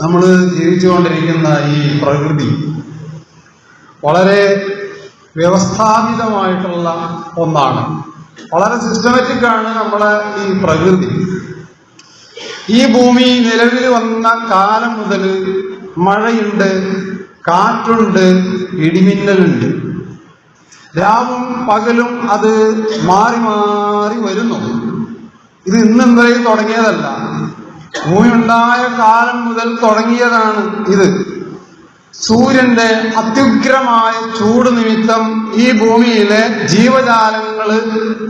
നമ്മൾ ജീവിച്ചുകൊണ്ടിരിക്കുന്ന ഈ പ്രകൃതി വളരെ വ്യവസ്ഥാപിതമായിട്ടുള്ള ഒന്നാണ്. വളരെ സിസ്റ്റമാറ്റിക് ആണ് നമ്മുടെ ഈ പ്രകൃതി. ഈ ഭൂമി നിലവിൽ വന്ന കാലം മുതൽ മഴയുണ്ട് കാറ്റുണ്ട് ഇടിമിന്നലുണ്ട്. രാവും പകലും അത് മാറി മാറി വരുന്നു. ഇത് ഇന്നെന്തേ തുടങ്ങിയതല്ല. ഭൂമി ഉണ്ടായ കാലം മുതൽ തുടങ്ങിയതാണ് ഇത്. സൂര്യന്റെ അത്യുഗ്രമായ ചൂട് നിമിത്തം ഈ ഭൂമിയിലെ ജീവജാലങ്ങൾ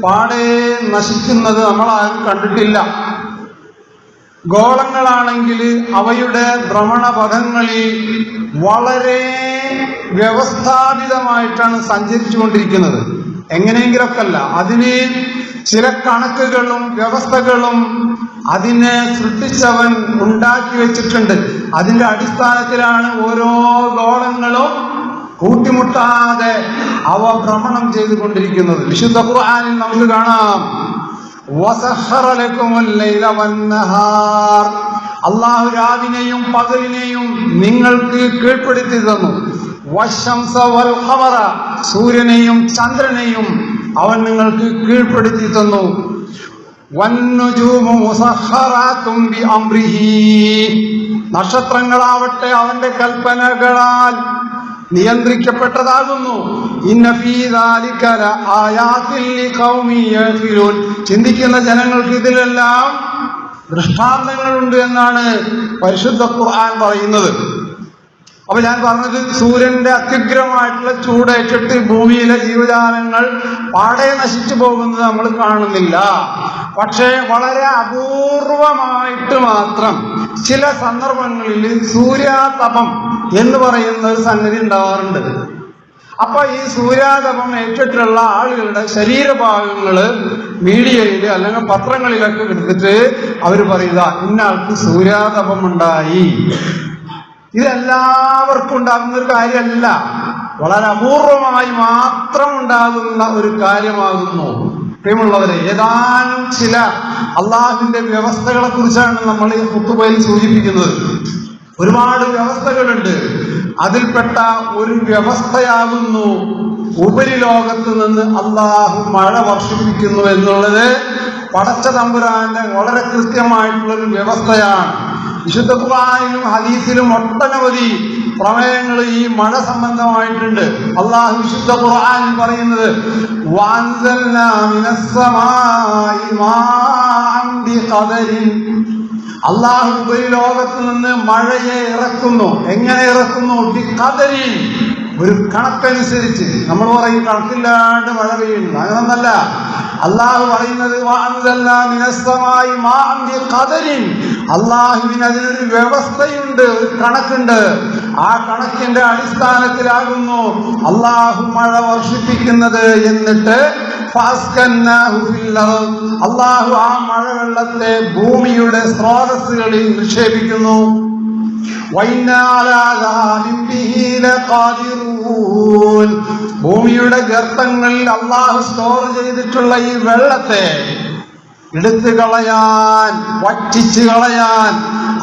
പാടെ നശിക്കുന്നത് നമ്മളാരും കണ്ടിട്ടില്ല. ഗോളങ്ങളാണെങ്കിൽ അവയുടെ ഭ്രമണപഥങ്ങളിൽ വളരെ വ്യവസ്ഥാപിതമായിട്ടാണ് സഞ്ചരിച്ചുകൊണ്ടിരിക്കുന്നത്. എങ്ങനെയെങ്കിലൊക്കെ അല്ല. അതിന് ചില കണക്കുകളും വ്യവസ്ഥകളും അതിനെ സൃഷ്ടിച്ചവൻ ഉണ്ടാക്കി വെച്ചിട്ടുണ്ട്. അതിന്റെ അടിസ്ഥാനത്തിലാണ് ഓരോ ഗോളങ്ങളും കൂട്ടിമുട്ടാതെ അവ ഭ്രമണം ചെയ്തുകൊണ്ടിരിക്കുന്നത്. വിശുദ്ധ ഖുർആനിൽ നമുക്ക് കാണാം. അള്ളാഹു രാവിനെയും പകലിനെയും നിങ്ങൾക്ക് കീഴ്പ്പെടുത്തി തന്നു. സൂര്യനെയും ചന്ദ്രനെയും അവൻ നിങ്ങൾക്ക് കീഴ്പ്പെടുത്തി തന്നു. നക്ഷത്രങ്ങളാവട്ടെ അവന്റെ കൽപ്പനകളാൽ നിയന്ത്രിക്കപ്പെട്ടതാകുന്നു. ചിന്തിക്കുന്ന ജനങ്ങൾക്ക് ഇതിലെല്ലാം ദൃഷ്ടാന്തങ്ങളുണ്ട് എന്നാണ് പരിശുദ്ധ ഖുർആൻ പറയുന്നത്. അപ്പൊ ഞാൻ പറഞ്ഞത് സൂര്യന്റെ അത്യുഗ്രമായിട്ടുള്ള ചൂടേറ്റിട്ട് ഭൂമിയിലെ ജീവജാലങ്ങൾ പാടെ നശിച്ചു പോകുന്നത് നമ്മൾ കാണുന്നില്ല. പക്ഷേ വളരെ അപൂർവമായിട്ട് മാത്രം ചില സന്ദർഭങ്ങളിൽ സൂര്യാതപം എന്ന് പറയുന്ന ഒരു സംഗതി ഉണ്ടാവാറുണ്ട്. അപ്പൊ ഈ സൂര്യാതപം ഏറ്റിട്ടുള്ള ആളുകളുടെ ശരീരഭാഗങ്ങൾ മീഡിയയിൽ അല്ലെങ്കിൽ പത്രങ്ങളിലൊക്കെ എടുത്തിട്ട് അവർ പറയുക ഇന്നാൾക്ക് സൂര്യാതപം ഉണ്ടായി ഇത് എല്ലാവർക്കും ഉണ്ടാകുന്ന ഒരു കാര്യമല്ല. വളരെ അപൂർവമായി മാത്രം ഉണ്ടാകുന്ന ഒരു കാര്യമാകുന്നു. പ്രിയമുള്ളവരെ ഏതാനും ചില അള്ളാഹുവിന്റെ വ്യവസ്ഥകളെ കുറിച്ചാണ് നമ്മൾ ഈ കുത്തുബയിൽ സൂചിപ്പിക്കുന്നത്. ഒരുപാട് വ്യവസ്ഥകളുണ്ട്. അതിൽപ്പെട്ട ഒരു വ്യവസ്ഥയാകുന്നു ഉപരിലോകത്ത് നിന്ന് അള്ളാഹു മഴ വർഷിപ്പിക്കുന്നു എന്നുള്ളത് പടച്ച തമ്പുരാന്റെ വളരെ കൃത്യമായിട്ടുള്ള ഒരു വ്യവസ്ഥയാണ്. വിശുദ്ധ ഖുർആനിലും ഹദീസിലും ഒട്ടനവധി പ്രമേയങ്ങൾ ഈ മഴ സംബന്ധമായിട്ടുണ്ട്. അള്ളാഹു വിശുദ്ധ ഖുർആൻ പറയുന്നത്. അള്ളാഹു ഉപരിലോകത്ത് നിന്ന് മഴയെ ഇറക്കുന്നു. എങ്ങനെ ഇറക്കുന്നു? ഒരു കണക്കനുസരിച്ച് നമ്മൾ പറയും കണക്കില്ലാണ്ട് മഴ പെയ്യുന്നു അങ്ങനൊന്നല്ല അള്ളാഹു പറയുന്നത്. അള്ളാഹുവിന് അതിനൊരു വ്യവസ്ഥയുണ്ട് ഒരു കണക്കുണ്ട് ആ കണക്കിന്റെ അടിസ്ഥാനത്തിലാകുന്നു അള്ളാഹു മഴ വർഷിപ്പിക്കുന്നത് എന്നിട്ട്. അള്ളാഹു ആ മഴവെള്ളത്തെ ഭൂമിയുടെ സ്രോതസ്സുകളിൽ നിക്ഷേപിക്കുന്നു ഭൂമിയുടെ ഗർത്തങ്ങളിൽ അള്ളാഹു സ്റ്റോർ ചെയ്തിട്ടുള്ള ഈ വെള്ളത്തെ എടുത്തു കളയാൻ വറ്റിച്ചു കളയാൻ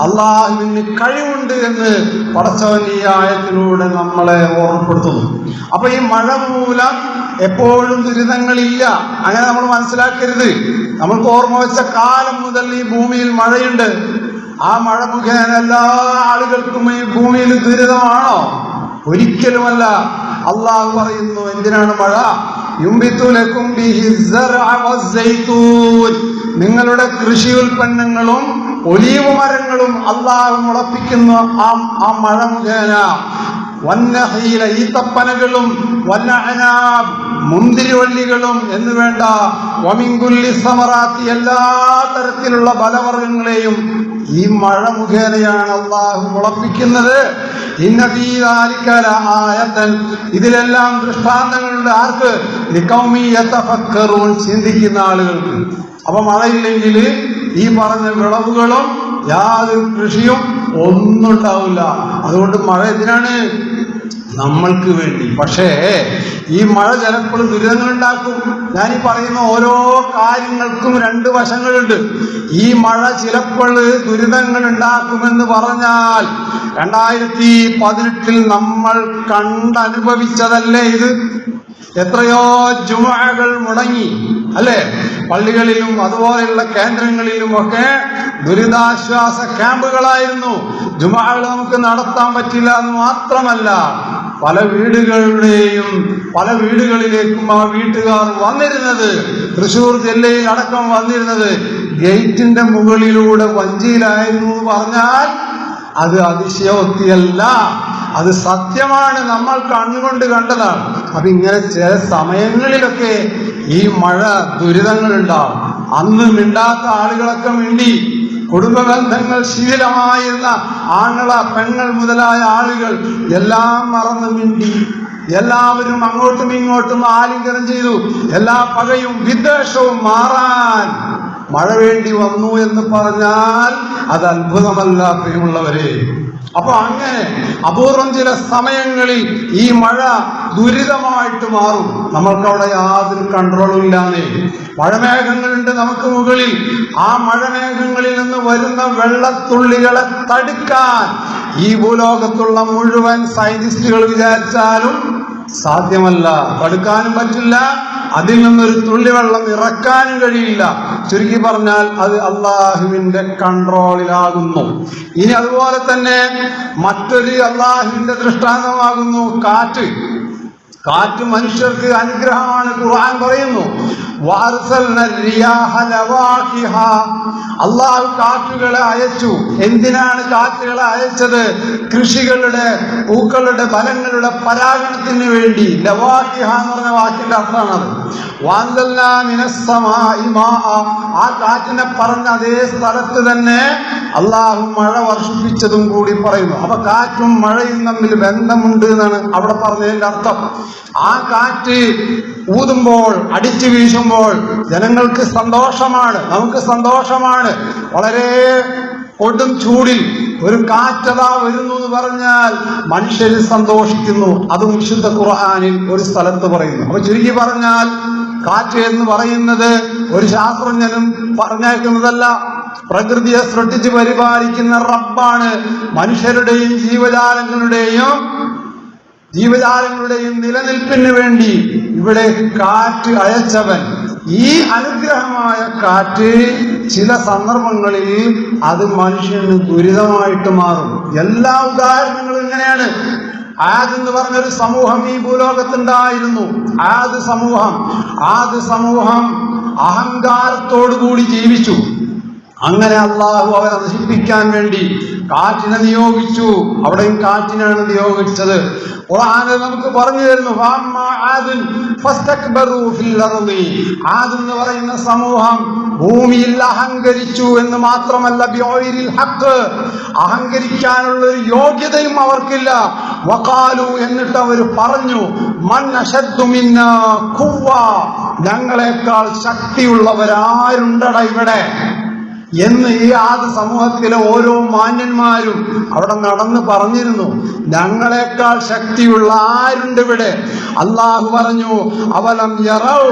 അള്ളാഹുവിന് കഴിവുണ്ട് എന്ന് പടച്ചവൻ ഈ ആയത്തിലൂടെ നമ്മളെ ഓർമ്മപ്പെടുത്തുന്നു. അപ്പൊ ഈ മഴ മൂലം എപ്പോഴും ദുരിതങ്ങളില്ല. അങ്ങനെ നമ്മൾ മനസ്സിലാക്കരുത്. നമ്മൾക്ക് ഓർമ്മ വെച്ച കാലം മുതൽ ഈ ഭൂമിയിൽ മഴയുണ്ട്. ആ മഴ മുഖേന എല്ലാ ആളുകൾക്കും ഈ ഭൂമിയിൽ ദുരിതമാണോ? ഒരിക്കലുമല്ല. അള്ളാഹ് പറയുന്നു എന്തിനാണ് മഴ? നിങ്ങളുടെ കൃഷി ഉൽപ്പന്നങ്ങളും ഒലീവ് മരങ്ങളും അള്ളാഹ് മുളപ്പിക്കുന്ന ആ ആ മഴ മുഖേന. വന്നഹീല ഈത്തപ്പനകളും വന്നഅനാം മുന്തിരിവള്ളികളും എന്ന് വേണ്ട വമിങ്കുല്ലി സമറാത്തി എല്ലാ തരത്തിലുള്ള ബലവർഗങ്ങളെയും ഈ മഴ മുഖേനയാണ് അള്ളാഹു മുളപ്പിക്കുന്നത്. ഇതിലെല്ലാം ദൃഷ്ടാന്തങ്ങളുണ്ട്. ആർക്ക്? ചിന്തിക്കുന്ന ആളുകൾക്ക്. അപ്പം മഴയില്ലെങ്കിൽ ഈ പറഞ്ഞ വിളവുകളും യാതൊരു കൃഷിയും ഒന്നും ഉണ്ടാവില്ല അതുകൊണ്ട് മഴ എന്തിനാണ്? നമ്മൾക്ക് വേണ്ടി. പക്ഷേ ഈ മഴ ചിലപ്പോൾ ദുരിതങ്ങൾ ഉണ്ടാക്കും ഞാൻ ഈ പറയുന്ന ഓരോ കാര്യങ്ങൾക്കും രണ്ട് വശങ്ങളുണ്ട്. ഈ മഴ ചിലപ്പോൾ ദുരിതങ്ങൾ ഉണ്ടാക്കുമെന്ന് പറഞ്ഞാൽ രണ്ടായിരത്തി പതിനെട്ടിൽ നമ്മൾ കണ്ടനുഭവിച്ചതല്ലേ ഇത്? എത്രയോ ജുമകൾ മുടങ്ങി അല്ലെ? പള്ളികളിലും അതുപോലെയുള്ള കേന്ദ്രങ്ങളിലും ഒക്കെ ദുരിതാശ്വാസ ക്യാമ്പുകളായിരുന്നു. ജുമകൾ നമുക്ക് നടത്താൻ പറ്റില്ല എന്ന് മാത്രമല്ല പല വീടുകളുടെയും പല വീടുകളിലേക്കും ആ വീട്ടുകാർ വന്നിരുന്നത് തൃശൂർ ജില്ലയിൽ അടക്കം വന്നിരുന്നത്. ഗേറ്റിന്റെ മുകളിലൂടെ വഞ്ചിയിലായിരുന്നു എന്ന് പറഞ്ഞാൽ അത് അതിശയോക്തിയല്ല. അത് സത്യമാണ്. നമ്മൾ കണ്ണുകൊണ്ട് കണ്ടതാണ്. അപ്പൊ ഇങ്ങനെ ചില സമയങ്ങളിലൊക്കെ ഈ മഴ ദുരിതങ്ങൾ ഉണ്ടാവും അന്ന് മിണ്ടാത്ത ആളുകളൊക്കെ മിണ്ടി കുടുംബ ബന്ധങ്ങൾ ശീലമായിരുന്ന ആങ്ങള പെങ്ങൾ മുതലായ ആളുകൾ എല്ലാം മറന്നു മിണ്ടി എല്ലാവരും അങ്ങോട്ടും ഇങ്ങോട്ടും ആലിംഗനം ചെയ്തു. എല്ലാ പകയും വിദ്വേഷവും മാറാൻ മഴ വേണ്ടി വന്നു എന്ന് പറഞ്ഞാൽ അത് അത്ഭുതമല്ല പ്രിയമുള്ളവരെ. അപ്പൊ അങ്ങനെ അപൂർവം ചില സമയങ്ങളിൽ ഈ മഴ ദുരിതമായിട്ട് മാറും. നമ്മൾക്കവിടെ യാതൊരു കൺട്രോളും ഇല്ലാതെ മഴമേഘങ്ങളുണ്ട് നമുക്ക് മുകളിൽ. ആ മഴമേഘങ്ങളിൽ നിന്ന് വരുന്ന വെള്ളത്തുള്ളികളെ തടുക്കാൻ ഈ ഭൂലോകത്തുള്ള മുഴുവൻ സയന്റിസ്റ്റുകൾ വിചാരിച്ചാലും സാധ്യമല്ല. തടുക്കാനും പറ്റില്ല. അതിൽ നിന്നൊരു തുള്ളി വെള്ളം ഇറക്കാനും കഴിയില്ല. ചുരുക്കി പറഞ്ഞാൽ അത് അള്ളാഹുവിന്റെ കൺട്രോളിലാകുന്നു. ഇനി അതുപോലെ തന്നെ മറ്റൊരു അള്ളാഹുവിന്റെ ദൃഷ്ടാന്തമാകുന്നു കാറ്റ്. കാറ്റ് മനുഷ്യർക്ക് അനുഗ്രഹമാണ് ഖുർആൻ പറയുന്നു. അള്ളാഹു കാറ്റുകളെ അയച്ചു. എന്തിനാണ് കാറ്റുകളെ അയച്ചത്? കൃഷികളുടെ പൂക്കളുടെ ഫലങ്ങളുടെ പരാഗണത്തിന് വേണ്ടി. ലവാഹിഹ എന്ന് പറഞ്ഞ വാക്കിന്റെ അർത്ഥമാണത്. ആ കാറ്റിനെ പറഞ്ഞ അതേ സ്ഥലത്ത് തന്നെ അള്ളാഹു മഴ വർഷിപ്പിച്ചതും കൂടി പറയുന്നു. അപ്പൊ കാറ്റും മഴയും തമ്മിൽ ബന്ധമുണ്ട് എന്നാണ് അവിടെ പറഞ്ഞതിന്റെ അർത്ഥം. ആ കാറ്റ് ഊതുമ്പോൾ അടിച്ചു വീശുമ്പോൾ ജനങ്ങൾക്ക് സന്തോഷമാണ് നമുക്ക് സന്തോഷമാണ്. വളരെ കൊടും ചൂടിൽ ഒരു കാറ്റതാ വരുന്നു എന്ന് പറഞ്ഞാൽ മനുഷ്യർ സന്തോഷിക്കുന്നു. അതും വിശുദ്ധ ഖുർആാനിൽ ഒരു സ്ഥലത്ത് പറയുന്നു. അപ്പൊ ചുരുക്കി പറഞ്ഞാൽ കാറ്റ് എന്ന് പറയുന്നത് ഒരു ശാസ്ത്രജ്ഞനും പറഞ്ഞേക്കുന്നതല്ല. പ്രകൃതിയെ സൃഷ്ടിച്ച് പരിപാലിക്കുന്ന റബ്ബാണ് മനുഷ്യരുടെയും ജീവജാലങ്ങളുടെയും ജീവജാലങ്ങളുടെയും നിലനിൽപ്പിന് വേണ്ടി ഇവിടെ കാറ്റ് അയച്ചവൻ. ഈ അനുഗ്രഹമായ കാറ്റ് ചില സന്ദർഭങ്ങളിൽ അത് മനുഷ്യന് ദുരിതമായിട്ട് മാറും. എല്ലാ ഉദാഹരണങ്ങളും ഇങ്ങനെയാണ്. ആദ് എന്ന് പറഞ്ഞൊരു സമൂഹം ഈ ഭൂലോകത്തുണ്ടായിരുന്നു. ആദ് സമൂഹം. ആദ് സമൂഹം അഹങ്കാരത്തോടു കൂടി ജീവിച്ചു. അങ്ങനെ അള്ളാഹു അവരെ നശിപ്പിക്കാൻ വേണ്ടി കാറ്റിനെ നിയോഗിച്ചു. അവിടെയും കാറ്റിനാണ് നിയോഗിച്ചത്. നമുക്ക് പറഞ്ഞു തരുന്നു. ആദ് എന്ന് പറയുന്ന സമൂഹം ഭൂമിയിൽ അഹങ്കരിച്ചു എന്ന് മാത്രമല്ല ഹക്ക് അഹങ്കരിക്കാനുള്ള ഒരു യോഗ്യതയും അവർക്കില്ല. വഖാലു എന്നിട്ട് അവർ പറഞ്ഞു മൻ അശദ്ദു മിന്നാ ഖുവ്വ. ഞങ്ങളെക്കാൾ ശക്തിയുള്ളവരാരുണ്ടട ഇവിടെ? എന്ന് ഈ ആദ്യ സമൂഹത്തിലെ ഓരോ മാന്യന്മാരും അവിടെ നടന്ന് പറഞ്ഞിരുന്നു. ഞങ്ങളെക്കാൾ ശക്തിയുള്ള ആരുണ്ട് ഇവിടെ? അള്ളാഹു പറഞ്ഞു അവലം യറൗ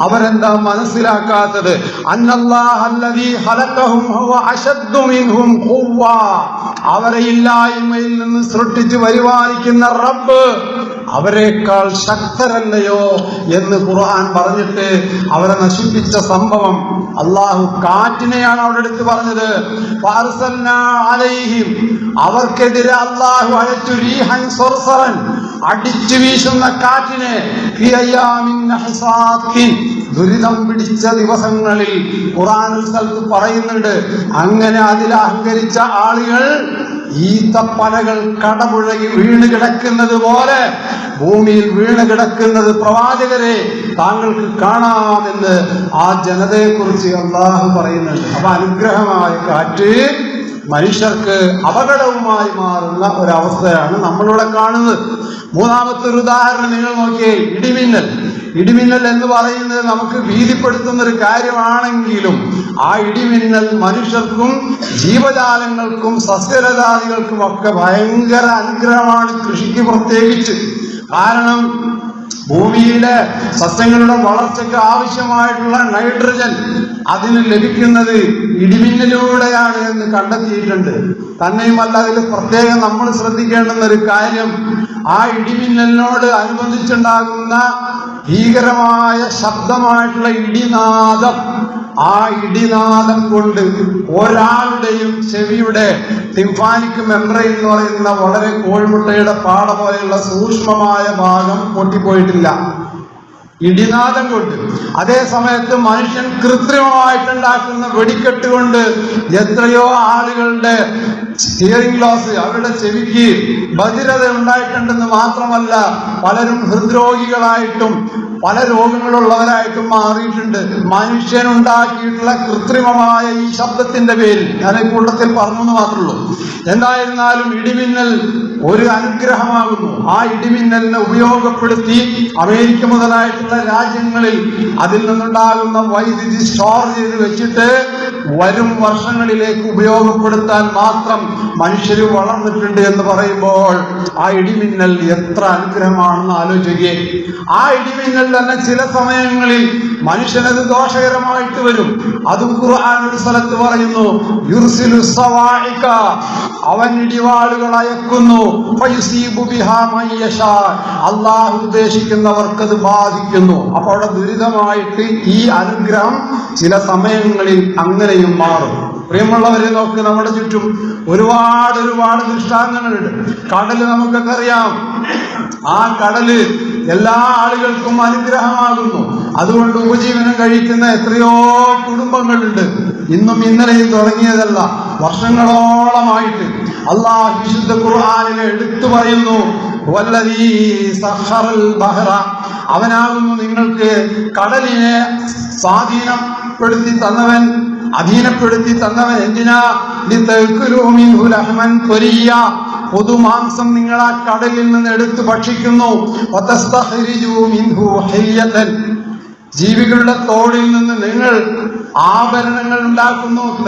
അവരെന്താ മനസ്സിലാക്കാത്തത്? അവരെ ഇല്ലായ്മയിൽ നിന്ന് സൃഷ്ടിച്ച് പരിപാലിക്കുന്ന റബ്ബ് അവരെക്കാൾ ശക്തരല്ലയോ എന്ന് ഖുർആൻ പറഞ്ഞിട്ട് അവരെ നശിപ്പിച്ച സംഭവം അള്ളാഹു കാറ്റിനെയാണ് അവിടെ എടുത്ത് പറഞ്ഞത്. അവർക്കെതിരെ അള്ളാഹു അയച്ചു അടിച്ചു വീശുന്ന കാറ്റിനെ ദുരിതം പിടിച്ച ദിവസങ്ങളിൽ ഖുറാനിൽ സ്ഥലത്ത് പറയുന്നുണ്ട്. അങ്ങനെ അതിൽ അഹങ്കരിച്ച ആളുകൾ ഈത്തപ്പനകൾ കടപുഴകി വീണ് കിടക്കുന്നത് പോലെ ഭൂമിയിൽ വീണ് കിടക്കുന്നത് പ്രവാചകരെ താങ്കൾക്ക് കാണാമെന്ന് ആ ജനതയെക്കുറിച്ച് അള്ളാഹു പറയുന്നുണ്ട്. അപ്പൊ അനുഗ്രഹമായ കാറ്റ് മനുഷ്യർക്ക് അപകടവുമായി മാറുന്ന ഒരവസ്ഥയാണ് നമ്മളിവിടെ കാണുന്നത്. മൂന്നാമത്തെ ഒരു ഉദാഹരണം നിങ്ങൾ നോക്കിയേ ഇടിമിന്നൽ. ഇടിമിന്നൽ എന്ന് പറയുന്നത് നമുക്ക് ഭീതിപ്പെടുത്തുന്ന ഒരു കാര്യമാണെങ്കിലും ആ ഇടിമിന്നൽ മനുഷ്യർക്കും ജീവജാലങ്ങൾക്കും സസ്യലതാദികൾക്കും ഒക്കെ ഭയങ്കര അനുഗ്രഹമാണ് കൃഷിക്ക് പ്രത്യേകിച്ച്. കാരണം ഭൂമിയിലെ സസ്യങ്ങളുടെ വളർച്ചയ്ക്ക് ആവശ്യമായിട്ടുള്ള നൈട്രജൻ അതിന് ലഭിക്കുന്നത് ഇടിമിന്നലൂടെയാണ് എന്ന് കണ്ടെത്തിയിട്ടുണ്ട്. തന്നെയുമല്ല അതിൽ പ്രത്യേകം നമ്മൾ ശ്രദ്ധിക്കേണ്ടുന്ന ഒരു കാര്യം ആ ഇടിമിന്നലിനോട് അനുബന്ധിച്ചുണ്ടാകുന്ന ഭീകരമായ ശബ്ദമായിട്ടുള്ള ഇടിനാദം ആ ഇടിനാദം കൊണ്ട് ഒരാളുടെയും ചെവിയുടെ ടിംഫാനിക് മെമ്പ്രെയിൻ എന്ന് പറയുന്ന വളരെ കോഴിമുട്ടയുടെ പാട പോലെയുള്ള സൂക്ഷ്മമായ ഭാഗം പൊട്ടിപ്പോയിട്ടില്ല. ഇടിനാദം കൊണ്ട്. അതേ സമയത്ത് മനുഷ്യൻ കൃത്രിമമായിട്ടുണ്ടാക്കുന്ന വെടിക്കെട്ട് കൊണ്ട് എത്രയോ ആളുകളുടെ ഹിയറിംഗ് ലോസ് അവരുടെ ചെവിക്ക് ബധിരത ഉണ്ടായിട്ടുണ്ടെന്ന് മാത്രമല്ല പലരും ഹൃദ്രോഗികളായിട്ടും പല രോഗങ്ങളുള്ളവരായിട്ടും മാറിയിട്ടുണ്ട്. മനുഷ്യനുണ്ടാക്കിയിട്ടുള്ള കൃത്രിമമായ ഈ ശബ്ദത്തിന്റെ പേരിൽ ഞാൻ ഈ കൂട്ടത്തിൽ പറഞ്ഞു എന്ന് എന്തായിരുന്നാലും ഇടിമിന്നൽ ഒരു അനുഗ്രഹമാകുന്നു. ആ ഇടിമിന്നലിനെ ഉപയോഗപ്പെടുത്തി അമേരിക്ക മുതലായിട്ടുള്ള രാജ്യങ്ങളിൽ അതിൽ നിന്നുണ്ടാകുന്ന വൈദ്യുതി സ്റ്റോർ ചെയ്ത് വെച്ചിട്ട് വരും വർഷങ്ങളിലേക്ക് ഉപയോഗപ്പെടുത്താൻ മാത്രം മനുഷ്യർ വളർന്നിട്ടുണ്ട് എന്ന് പറയുമ്പോൾ ആ ഇടിമിന്നൽ എത്ര അനുഗ്രഹമാണെന്ന് ആലോചിക്കുക ആ ഇടിമിന്നൽ തന്നെ ചില സമയങ്ങളിൽ മനുഷ്യനത് ദോഷകരമായിട്ട് വരും അതും ഖുർആൻ ഒരു സ്ഥലത്ത് പറയുന്നു അവൻ ഇടിവാളുകൾ അയക്കുന്നു അള്ളാഹ് ബിഹാ മൻ യശാ. അള്ളാഹു ഉദ്ദേശിക്കുന്നവർക്ക് അത് ബാധിക്കുന്നു അപ്പോൾ ദുരിതമായിട്ട് ഈ അനുഗ്രഹം ചില സമയങ്ങളിൽ അങ്ങനെയും മാറും. പ്രിയമുള്ളവരെ നോക്ക് നമ്മുടെ ചുറ്റും ഒരുപാട് ഒരുപാട് ദൃഷ്ടാന്തങ്ങളുണ്ട്. കടൽ നമുക്കൊക്കെ അറിയാം. ആ കടൽ എല്ലാ ആളുകൾക്കും അനുഗ്രഹമാകുന്നു. അതുകൊണ്ട് ഉപജീവനം കഴിക്കുന്ന എത്രയോ കുടുംബങ്ങളുണ്ട്. ഇന്നും ഇന്നലെയും തുടങ്ങിയതല്ല വർഷങ്ങളോളമായിട്ട്. അള്ളാഹ് വിശുദ്ധ ഖുർആാനിനെ എടുത്തു പറയുന്നു. അവനാകുന്നു നിങ്ങൾക്ക് കടലിനെ സ്വാധീനപ്പെടുത്തി തന്നവൻ. അധീനപ്പെടുത്തി തന്നവൻ എന്തിനാ? പുതുമാംസം നിങ്ങൾ ആ കടലിൽ നിന്ന് എടുത്ത് ഭക്ഷിക്കുന്നു. ജീവികളുടെ തോളിൽ നിന്ന് നിങ്ങൾ ആഭരണങ്ങൾ ഉണ്ടാക്കുന്നു.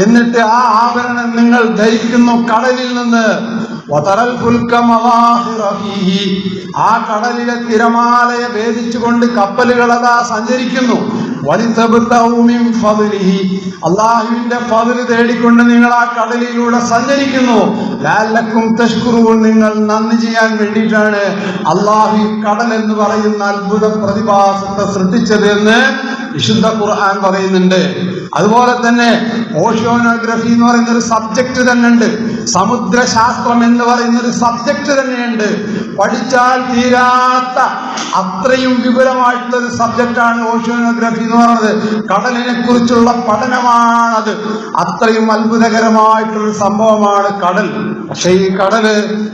എന്നിട്ട് ആ ആഭരണം നിങ്ങൾ ധരിക്കുന്നു കടലിൽ നിന്ന്. ആ കടലിലെ തിരമാലയെ ഭേദിച്ചുകൊണ്ട് കപ്പലുകൾ അതാ സഞ്ചരിക്കുന്നു. അള്ളാഹുവിന്റെ പതിര് തേടിക്കൊണ്ട് നിങ്ങൾ ആ കടലിലൂടെ സഞ്ചരിക്കുന്നു. ലാലക്കും തഷ്കുറുവും നിങ്ങൾ നന്ദി ചെയ്യാൻ വേണ്ടിയിട്ടാണ് അള്ളാഹു കടൽ എന്ന് പറയുന്ന അത്ഭുത പ്രതിഭാസത്തെ സൃഷ്ടിച്ചത് എന്ന് വിശുദ്ധ ഖുർആൻ പറയുന്നുണ്ട്. അതുപോലെ തന്നെ ഓഷ്യോനോഗ്രഫി എന്ന് പറയുന്ന ഒരു സബ്ജക്റ്റ് തന്നെ ഉണ്ട് സമുദ്രശാസ്ത്രം എന്ന് പറയുന്ന ഒരു സബ്ജക്റ്റ് തന്നെയുണ്ട്. പഠിച്ചാൽ തീരാത്ത അത്രയും വിപുലമായിട്ടുള്ള ഒരു സബ്ജക്റ്റാണ് ഓഷ്യോനോഗ്രഫി എന്ന് പറയുന്നത്. കടലിനെ കുറിച്ചുള്ള പഠനമാണത്. അത്രയും അത്ഭുതകരമായിട്ടുള്ള സംഭവമാണ് കടൽ. പക്ഷേ ഈ കടൽ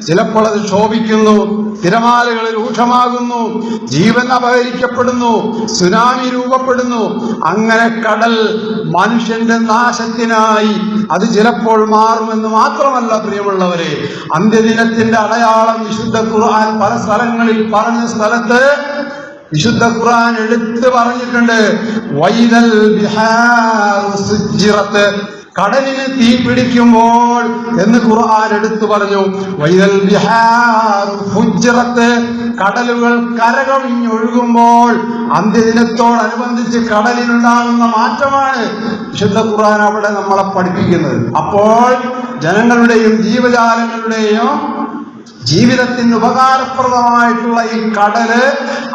ചിലപ്പോൾ അത് ശോഭിക്കുന്നു തിരമാലകൾ രൂക്ഷമാകുന്നു ജീവൻ അപഹരിക്കപ്പെടുന്നു സുനാമി രൂപപ്പെടുന്നു. അങ്ങനെ കടൽ മനുഷ്യന്റെ നാശത്തിനായി അത് ചിലപ്പോൾ മാറുമെന്ന് മാത്രമല്ല പ്രിയമുള്ളവരെ. അന്ത്യദിനത്തിന്റെ അടയാളം വിശുദ്ധ ഖുർആൻ പല സ്ഥലങ്ങളിൽ പറഞ്ഞ സ്ഥലത്ത് വിശുദ്ധ ഖുർആൻ എടുത്ത് പറഞ്ഞിട്ടുണ്ട്. വൈദൽ കടലിന് തീ പിടിക്കുമ്പോൾ എന്ന് ഖുർആൻ എടുത്തു പറഞ്ഞു. വൈദൽ ബിഹാറു ഫുജ്ജിറത്ത്. കടലുകൾ കരകവിഞ്ഞൊഴുകുമ്പോൾ അന്ത്യദിനത്തോടനുബന്ധിച്ച് കടലിനുണ്ടാകുന്ന മാറ്റമാണ് വിശുദ്ധ ഖുർആൻ അവിടെ നമ്മളെ പഠിപ്പിക്കുന്നത്. അപ്പോൾ ജനങ്ങളുടെയും ജീവജാലങ്ങളുടെയും ജീവിതത്തിന് ഉപകാരപ്രദമായിട്ടുള്ള ഈ കടൽ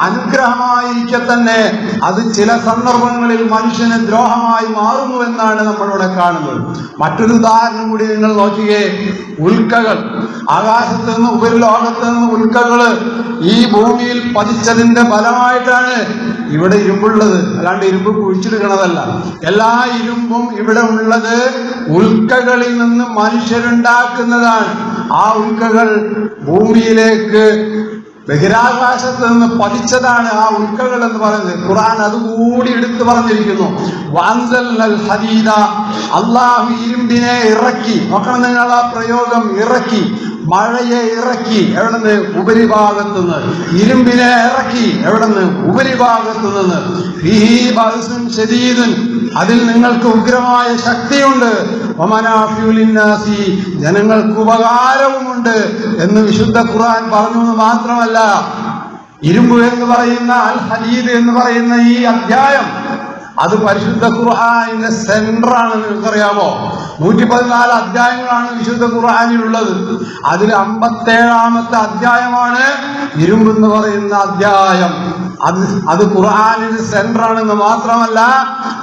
അനുഗ്രഹമായിരിക്കെ തന്നെ അത് ചില സന്ദർഭങ്ങളിൽ മനുഷ്യന് ദ്രോഹമായി മാറുന്നു എന്നാണ് നമ്മളിവിടെ കാണുന്നത്. മറ്റൊരു ഉദാഹരണം കൂടി നിങ്ങൾ നോക്കുകയെ ഉൽക്കകൾ. ആകാശത്ത് നിന്ന് ഉപരിലോകത്ത് നിന്ന് ഉൽക്കകൾ ഈ ഭൂമിയിൽ പതിച്ചതിന്റെ ഫലമായിട്ടാണ് ഇവിടെ ഇരുമ്പുള്ളത്. അല്ലാണ്ട് ഇരുമ്പ് കുഴിച്ചെടുക്കണതല്ല എല്ലാ ഇരുമ്പും ഇവിടെ ഉള്ളത് ഉൽക്കകളിൽ നിന്ന് മനുഷ്യരുണ്ടാക്കുന്നതാണ്. ആ ഉൽക്കകൾ ഭൂമിയിലേക്ക് ബഹിരാകാശത്ത് നിന്ന് പതിച്ചതാണ് ആ ഉൽക്കകൾ എന്ന് പറയുന്നത്. ഖുർആൻ അതുകൂടി എടുത്തു പറഞ്ഞിരിക്കുന്നു. ഹദീദ അള്ളാഹു ഇരുമ്പിനെ ഇറക്കി. നോക്കണം നിങ്ങൾ ആ പ്രയോഗം ഇറക്കി. മഴയെ ഇറക്കി എവിടുന്ന് ഉപരിഭാഗത്തു നിന്ന്? ഇരുമ്പിനെ ഇറക്കി എവിടുന്ന് ഉപരിഭാഗത്തു നിന്ന്? ഫീഹി ബഅസുൻ ശദീദുൻ അതിൽ നിങ്ങൾക്ക് ഉഗ്രമായ ശക്തിയുണ്ട്. ഒമനാഫ്യൂലിന്നാസി ലിന്നാസി ജനങ്ങൾക്ക് ഉപകാരവുമുണ്ട് എന്ന് വിശുദ്ധ ഖുർആൻ പറഞ്ഞു എന്ന് മാത്രമല്ല ഇരുമ്പ് എന്ന് പറയുന്ന അൽ ഹരീദ് എന്ന് പറയുന്ന ഈ അധ്യായം അത് പരിശുദ്ധ ഖുർആാനിന്റെ സെന്ററാണ് നിങ്ങൾക്കറിയാമോ? നൂറ്റി പതിനാല് അധ്യായങ്ങളാണ് വിശുദ്ധ ഖുർആാനിലുള്ളത്. അതിൽ അമ്പത്തേഴാമത്തെ അധ്യായമാണ് ഇരുമ്പ് എന്ന് പറയുന്ന അധ്യായം. അത് അത് ഖുർആാനിന്റെ സെന്റർ ആണെന്ന് മാത്രമല്ല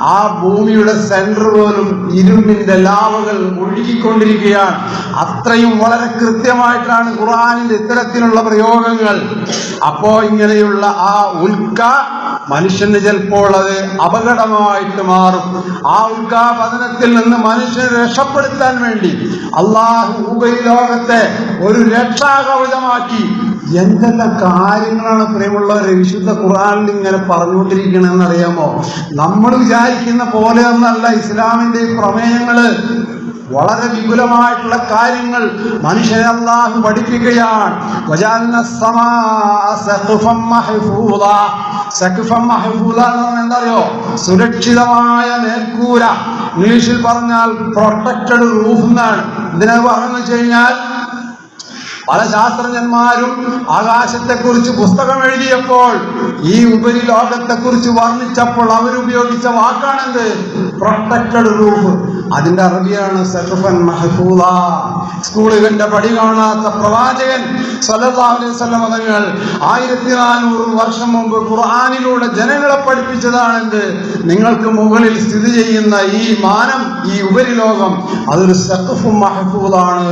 ആ ഭൂമിയുടെ സെന്റർ പോലും ഇരുമ്പിന്റെ ലാവകൾ ഒഴുകിക്കൊണ്ടിരിക്കുകയാണ്. അത്രയും വളരെ കൃത്യമായിട്ടാണ് ഖുർആാനിന്റെ ഇത്തരത്തിലുള്ള പ്രയോഗങ്ങൾ. അപ്പോ ഇങ്ങനെയുള്ള ആ ഉൽക്ക മനുഷ്യന് ചിലപ്പോൾ അത് അപകടമായിട്ട് മാറും. ആ ഉദ്ഘാപതനത്തിൽ നിന്ന് മനുഷ്യനെ രക്ഷപ്പെടുത്താൻ വേണ്ടി അള്ളാഹു ഉപരിലോകത്തെ ഒരു രക്ഷാകവചമാക്കി. എന്തെല്ലാം കാര്യങ്ങളാണ് പ്രിയമുള്ളവരെ വിശുദ്ധ ഖുർആനിൽ ഇങ്ങനെ പറഞ്ഞുകൊണ്ടിരിക്കണമെന്ന് അറിയാമോ നമ്മൾ വിചാരിക്കുന്ന പോലെയൊന്നല്ല ഇസ്ലാമിന്റെ ഈ പ്രമേയങ്ങൾ. വളരെ വിപുലമായിട്ടുള്ള കാര്യങ്ങൾ മനുഷ്യനെ അള്ളാഹു പഠിപ്പിക്കുകയാണ്. എന്തറിയോ? സുരക്ഷിതമായ മേൽക്കൂര. ഇംഗ്ലീഷിൽ പറഞ്ഞാൽ പ്രൊട്ടക്റ്റഡ് റൂഫ് എന്നാണ്. ഇതിനെ പറഞ്ഞു കഴിഞ്ഞാൽ പല ശാസ്ത്രജ്ഞന്മാരും ആകാശത്തെക്കുറിച്ച് പുസ്തകം എഴുതിയപ്പോൾ ഈ ഉപരി ലോകത്തെക്കുറിച്ച് വർണിച്ചപ്പോൾ അവരുപയോഗിച്ച വാക്കാണെന്ത്? പ്രൊട്ടക്റ്റഡ് റൂഫ് അതിന്റെ അറബിയാണ് സെഫൻ മഹഫൂള സ്കൂളുകളുടെ പടി കാണാത്ത പ്രവാചകൻ തങ്ങൾ ആയിരത്തി നാനൂറ് വർഷം മുമ്പ് ഖുർആാനിലൂടെ ജനങ്ങളെ പഠിപ്പിച്ചതാണെന്ത്? നിങ്ങൾക്ക് മുകളിൽ സ്ഥിതി ചെയ്യുന്ന ഈ മാനം ഈ ഉപരിലോകം അതൊരു സഖഫും മഹഫൂദാണ്.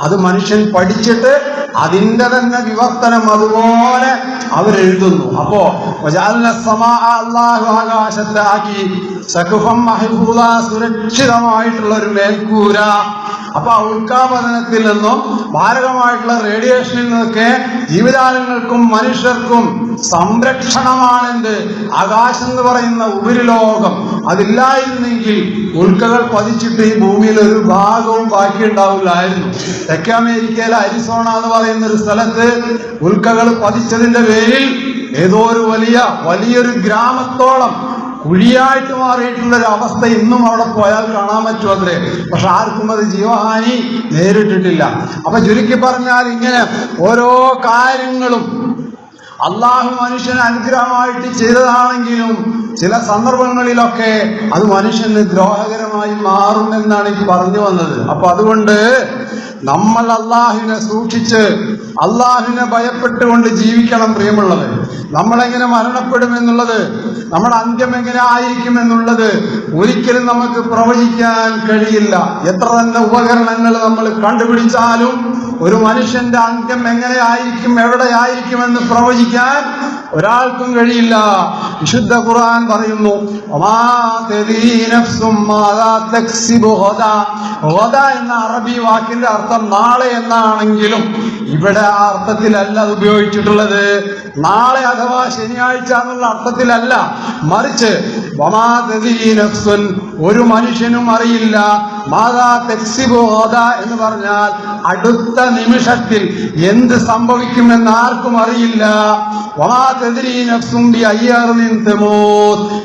അത് മനുഷ്യൻ विजेते അതിന്റെ തന്നെ വിവർത്തനം അതുപോലെ അവരെഴുതുന്നു. അപ്പോ ആകാശത്താക്കി സഖഫം മഹ്ഫൂള സുരക്ഷിതമായിട്ടുള്ള ഒരു മേൽക്കൂര. അപ്പൊ ആ ഉൽക്കാപതനത്തിൽ നിന്നും മാരകമായിട്ടുള്ള റേഡിയേഷനിൽ നിന്നൊക്കെ ജീവജാലങ്ങൾക്കും മനുഷ്യർക്കും സംരക്ഷണമാണെന്ത്? ആകാശം എന്ന് പറയുന്ന ഉപരിലോകം. അതില്ലായിരുന്നെങ്കിൽ ഉൾക്കകൾ പതിച്ചിട്ട് ഈ ഭൂമിയിൽ ഒരു ഭാഗവും ബാക്കി ഉണ്ടാവില്ലായിരുന്നു തെക്കേ അമേരിക്കയിലെ അരിസോണ എന്ന് പറയുന്ന ഒരു സ്ഥലത്ത് ഉൽക്കകൾ പതിച്ചതിന്റെ പേരിൽ ഏതോ ഒരു വലിയ വലിയൊരു ഗ്രാമത്തോളം കുഴിയായിട്ട് മാറിയിട്ടുള്ള ഒരു അവസ്ഥ ഇന്നും അവിടെ പോയാൽ കാണാൻ പറ്റും അത്രേ. പക്ഷെ ആർക്കും അത് ജീവഹാനി നേരിട്ടിട്ടില്ല. അപ്പൊ ചുരുക്കി പറഞ്ഞാൽ ഇങ്ങനെ ഓരോ കാര്യങ്ങളും അള്ളാഹു മനുഷ്യന് അനുഗ്രഹമായിട്ട് ചെയ്തതാണെങ്കിലും ചില സന്ദർഭങ്ങളിലൊക്കെ അത് മനുഷ്യന് ദ്രോഹകരമായി മാറുമെന്നാണ് ഈ പറഞ്ഞു വന്നത്. അപ്പൊ അതുകൊണ്ട് നമ്മൾ അള്ളാഹുവിനെ സൂക്ഷിച്ച് അള്ളാഹുവിനെ ഭയപ്പെട്ടുകൊണ്ട് ജീവിക്കണം പ്രിയമുള്ളത് നമ്മളെങ്ങനെ മരണപ്പെടുമെന്നുള്ളത് നമ്മുടെ അന്ത്യം എങ്ങനെ ആയിരിക്കും എന്നുള്ളത് ഒരിക്കലും നമുക്ക് പ്രവചിക്കാൻ കഴിയില്ല. എത്ര തന്നെ ഉപകരണങ്ങൾ നമ്മൾ കണ്ടുപിടിച്ചാലും ഒരു മനുഷ്യന്റെ അന്ത്യം എങ്ങനെയായിരിക്കും ആയിരിക്കും എവിടെ ആയിരിക്കുമെന്ന് പ്രവചിക്കാൻ ഒരാൾക്കും കഴിയില്ല. വിശുദ്ധ ഖുർആൻ പറയുന്നു എന്ന അറബി വാക്കിന്റെ അർത്ഥം നാളെ എന്നാണെങ്കിലും ഇവിടെ ആ അർത്ഥത്തിലല്ല അത് ഉപയോഗിച്ചിട്ടുള്ളത്. നാളെ അഥവാ ശനിയാഴ്ച എന്നുള്ള അർത്ഥത്തിലല്ല. മറിച്ച് ഒരു മനുഷ്യനും അറിയില്ല. മാതാ തെക്സിബു ഗദാ എന്ന് പറഞ്ഞാൽ അടുത്ത നിമിഷത്തിൽ എന്ത് സംഭവിക്കുമെന്ന് ആർക്കും അറിയില്ല. വമാ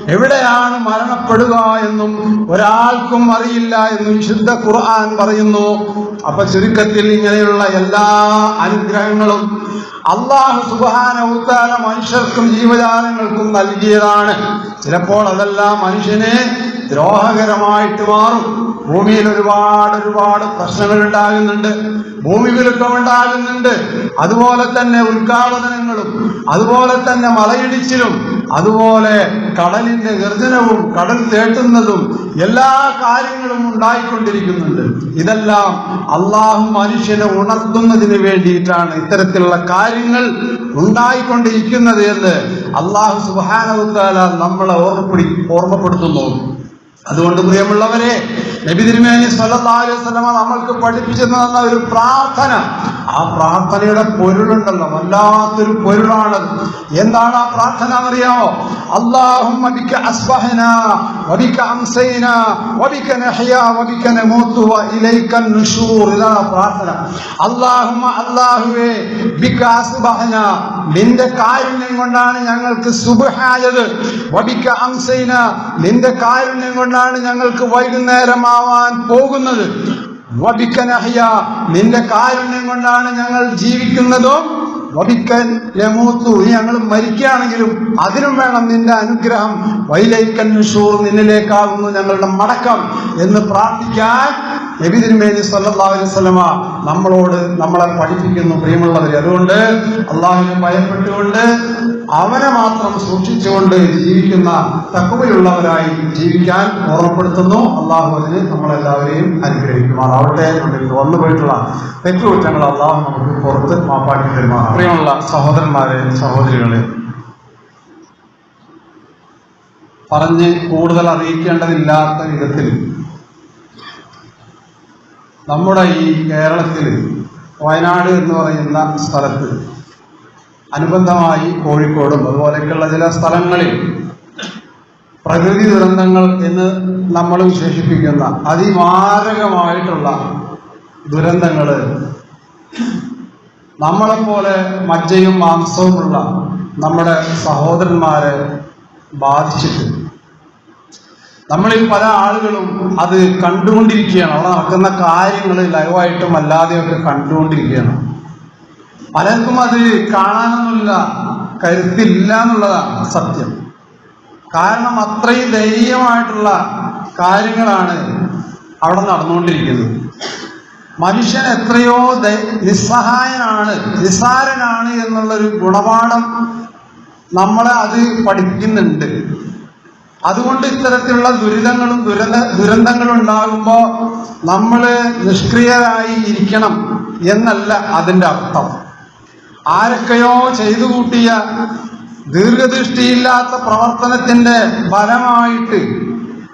എവിടെയാണ് മരണപ്പെടുക എന്നും ഒരാൾക്കും അറിയില്ല എന്നും വിശുദ്ധ ഖുർആൻ പറയുന്നു. അപ്പൊ ചുരുക്കത്തിൽ ഇങ്ങനെയുള്ള എല്ലാ അനുഗ്രഹങ്ങളും അള്ളാഹു സുബാന ഉത്താല മനുഷ്യർക്കും ജീവജാലങ്ങൾക്കും നൽകിയതാണ്. ചിലപ്പോൾ അതെല്ലാം മനുഷ്യനെ ദ്രോഹകരമായിട്ട് മാറും. ഭൂമിയിൽ ഒരുപാട് ഒരുപാട് പ്രശ്നങ്ങൾ ഉണ്ടാകുന്നുണ്ട് ഭൂമി വിലക്കം ഉണ്ടാകുന്നുണ്ട്. അതുപോലെ തന്നെ ഉൽക്കാപതനങ്ങളും അതുപോലെ തന്നെ മലയിടിച്ചിലും അതുപോലെ കടലിന്റെ ഗർജനവും കടൽ തേട്ടുന്നതും എല്ലാ കാര്യങ്ങളും ഉണ്ടായിക്കൊണ്ടിരിക്കുന്നുണ്ട്. ഇതെല്ലാം അള്ളാഹു മനുഷ്യനെ ഉണർത്തുന്നതിന് വേണ്ടിയിട്ടാണ് ഇത്തരത്തിലുള്ള കാര്യങ്ങൾ ഉണ്ടായിക്കൊണ്ടിരിക്കുന്നത് എന്ന് അള്ളാഹു സുബാനവുത്താല നമ്മളെ ഓർമ്മപ്പെടുി ഓർമ്മപ്പെടുത്തുന്നു. അതുകൊണ്ട് പ്രിയമുള്ളവരെ നബി തിരുമേനി സല്ലല്ലാഹു വസല്ലമ നമ്മൾക്ക് പഠിപ്പിച്ചു തന്ന ഒരു പ്രാർത്ഥന. ആ പ്രാർത്ഥനയുടെ പൊരുളുണ്ടല്ലോ വല്ലാത്തൊരു പൊരുളാണ്. എന്താണ് ആ പ്രാർത്ഥന എന്നറിയാമോ അള്ളാഹും ഇതാണ് പ്രാർത്ഥന. അള്ളാഹുമ്മ അല്ലാഹുവേ ബിക അസ്ബഹന നിന്റെ കാരുണ്യം കൊണ്ടാണ് ഞങ്ങൾക്ക് സുബ്ഹായത്. വബിക അംസൈന നിന്റെ കാരുണ്യം കൊണ്ടാണ് ഞങ്ങൾക്ക് വൈകുന്നേരമാവാൻ പോകുന്നത്. നിന്റെ കാരുണ്യം കൊണ്ടാണ് ഞങ്ങൾ ജീവിക്കുന്നതും? വബിക്കൻ ലമൂത്തു ഇനി ഞങ്ങൾ മരിക്കുകയാണെങ്കിലും അതിനും വേണം നിന്റെ അനുഗ്രഹം. വൈലൈക്കൻ നുഷൂർ നിന്നിലേക്കാകുന്നു ഞങ്ങളുടെ മടക്കം എന്ന് പ്രാർത്ഥിക്കാൻ നബി തിരുമേനി സല്ലല്ലാഹു അലൈഹി വസല്ലമ നമ്മളോട് നമ്മളെ പഠിപ്പിക്കുന്നു പ്രിയമുള്ളവരെ. അതുകൊണ്ട് അള്ളാഹുവിനെ ഭയപ്പെട്ടുകൊണ്ട് അവനെ മാത്രം സൂക്ഷിച്ചുകൊണ്ട് ജീവിക്കുന്ന തക്കവയുള്ളവരായി ജീവിക്കാൻ ഓർമ്മപ്പെടുത്തുന്നു. അള്ളാഹു അതിന് നമ്മളെല്ലാവരെയും അനുഗ്രഹിക്കുമാറാവട്ടെ വന്നു പോയിട്ടുള്ള തെറ്റുകുറ്റങ്ങൾ അള്ളാഹു നമുക്ക് പുറത്ത് മാപ്പാക്കി തരുമാറാം പ്രിയമുള്ള സഹോദരന്മാരെ സഹോദരികളെ പറഞ്ഞ് കൂടുതൽ അറിയിക്കേണ്ടതില്ലാത്ത വിധത്തിൽ നമ്മുടെ ഈ കേരളത്തിൽ വയനാട് എന്ന് പറയുന്ന സ്ഥലത്ത് അനുബന്ധമായി കോഴിക്കോടും അതുപോലെയൊക്കെയുള്ള ചില സ്ഥലങ്ങളിൽ പ്രകൃതി ദുരന്തങ്ങൾ എന്ന് നമ്മൾ വിശേഷിപ്പിക്കുന്ന അതിമാരകമായിട്ടുള്ള ദുരന്തങ്ങൾ നമ്മളെപ്പോലെ മജ്ജയും മാംസവുമുള്ള നമ്മുടെ സഹോദരന്മാരെ ബാധിച്ചിട്ട് നമ്മളിൽ പല ആളുകളും അത് കണ്ടുകൊണ്ടിരിക്കുകയാണ്. അവിടെ നടക്കുന്ന കാര്യങ്ങൾ ലൈവായിട്ടും അല്ലാതെയൊക്കെ കണ്ടുകൊണ്ടിരിക്കുകയാണ്. പലർക്കും അത് കാണാനൊന്നുമില്ല കരുത്തില്ല എന്നുള്ളതാണ് സത്യം. കാരണം അത്രയും ദയനീയമായിട്ടുള്ള കാര്യങ്ങളാണ് അവിടെ നടന്നുകൊണ്ടിരിക്കുന്നത്. മനുഷ്യൻ എത്രയോ നിസ്സഹായനാണ് നിസ്സാരനാണ് എന്നുള്ളൊരു ഗുണപാഠം നമ്മളെ അത് പഠിപ്പിക്കുന്നുണ്ട്. അതുകൊണ്ട് ഇത്തരത്തിലുള്ള ദുരിതങ്ങളും ദുരന്ത ദുരന്തങ്ങളും ഉണ്ടാകുമ്പോൾ നമ്മൾ നിഷ്ക്രിയരായി ഇരിക്കണം എന്നല്ല അതിന്റെ അർത്ഥം. ആരൊക്കെയോ ചെയ്തു കൂട്ടിയ ദീർഘദൃഷ്ടിയില്ലാത്ത പ്രവർത്തനത്തിന്റെ ഫലമായിട്ട്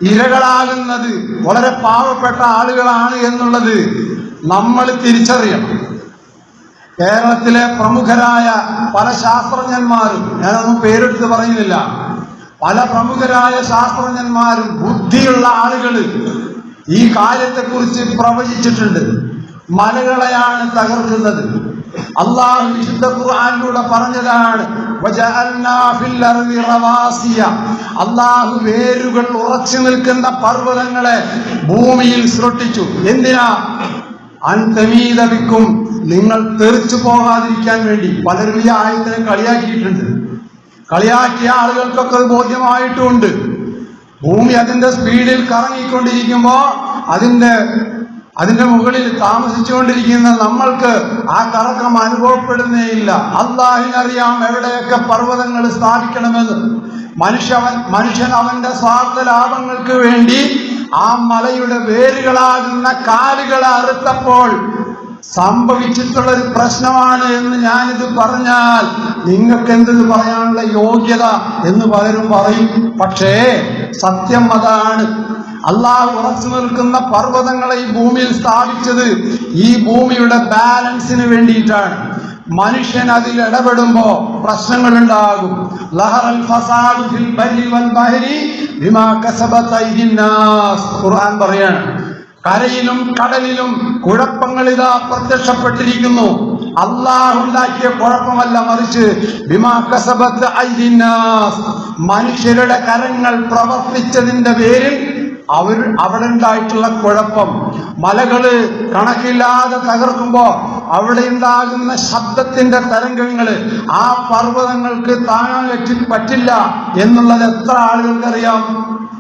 ഇരകളാകുന്നത് വളരെ പാവപ്പെട്ട ആളുകളാണ് എന്നുള്ളത് നമ്മൾ തിരിച്ചറിയണം. കേരളത്തിലെ പ്രമുഖരായ പല ശാസ്ത്രജ്ഞന്മാരും ഞാനൊന്നും പേരെടുത്ത് പറയുന്നില്ല പല പ്രമുഖരായ ശാസ്ത്രജ്ഞന്മാരും ബുദ്ധിയുള്ള ആളുകൾ ഈ കാര്യത്തെക്കുറിച്ച് പ്രവചിച്ചിട്ടുണ്ട്. മലകളെയാണ് തകർക്കുന്നത്. അള്ളാഹു വിശുദ്ധ ഖുർആനിലൂടെ പറഞ്ഞതാണ് അള്ളാഹു വേരുകൾ ഉറച്ചു നിൽക്കുന്ന പർവതങ്ങളെ ഭൂമിയിൽ സൃഷ്ടിച്ചു. എന്തിനാ? അൻതമീതവിക്കും നിങ്ങൾ തെറിച്ചു പോകാതിരിക്കാൻ വേണ്ടി. പലരും ഈ ആയത്തിനെ കളിയാക്കിയിട്ടുണ്ട്. കളിയാക്കിയ ആളുകൾക്കൊക്കെ അത് ബോധ്യമായിട്ടുമുണ്ട് ഭൂമി അതിന്റെ സ്പീഡിൽ കറങ്ങിക്കൊണ്ടിരിക്കുമ്പോ അതിന്റെ അതിന്റെ മുകളിൽ താമസിച്ചുകൊണ്ടിരിക്കുന്ന നമ്മൾക്ക് ആ കറക്കം അനുഭവപ്പെടുന്നേ ഇല്ല. അള്ളാഹിനറിയാം എവിടെയൊക്കെ പർവതങ്ങൾ സ്ഥാപിക്കണമെന്ന്. മനുഷ്യവൻ മനുഷ്യൻ അവന്റെ സ്വാർത്ഥ ലാഭങ്ങൾക്ക് വേണ്ടി ആ മലയുടെ വേരുകളാകുന്ന കാലുകളെ അറുത്തപ്പോൾ സംഭവിച്ചിട്ടുള്ള ഒരു പ്രശ്നമാണ് എന്ന് ഞാനിത് പറഞ്ഞാൽ നിങ്ങൾക്ക് എന്തെന്ന് പറയാനുള്ള യോഗ്യത എന്ന് പലരും പറയും. പക്ഷേ സത്യം അതാണ്. അള്ളാഹ് ഉറച്ചു നിൽക്കുന്ന പർവതങ്ങളെ ഈ ഭൂമിയിൽ സ്ഥാപിച്ചത് ഈ ഭൂമിയുടെ ബാലൻസിന് വേണ്ടിയിട്ടാണ്. മനുഷ്യൻ അതിൽ ഇടപെടുമ്പോ പ്രശ്നങ്ങൾ ഉണ്ടാകും. ഖുർആൻ പറയാണ്. കരയിലും കടലിലും കുഴപ്പങ്ങൾ ഇതാ പ്രത്യക്ഷപ്പെട്ടിരിക്കുന്നു. അള്ളാഹുണ്ടാക്കിയ കുഴപ്പമല്ല മറിച്ച് മനുഷ്യരുടെ കരങ്ങൾ പ്രവർത്തിച്ചതിന്റെ പേരിൽ അവർ അവിടെ ഉണ്ടായിട്ടുള്ള കുഴപ്പം. മലകൾ കണക്കില്ലാതെ തകർക്കുമ്പോ അവിടെ ഉണ്ടാകുന്ന ശബ്ദത്തിന്റെ തരംഗങ്ങൾ ആ പർവതങ്ങൾക്ക് താങ്ങാൻ പറ്റി പറ്റില്ല എന്നുള്ളത് എത്ര ആളുകൾക്കറിയാം?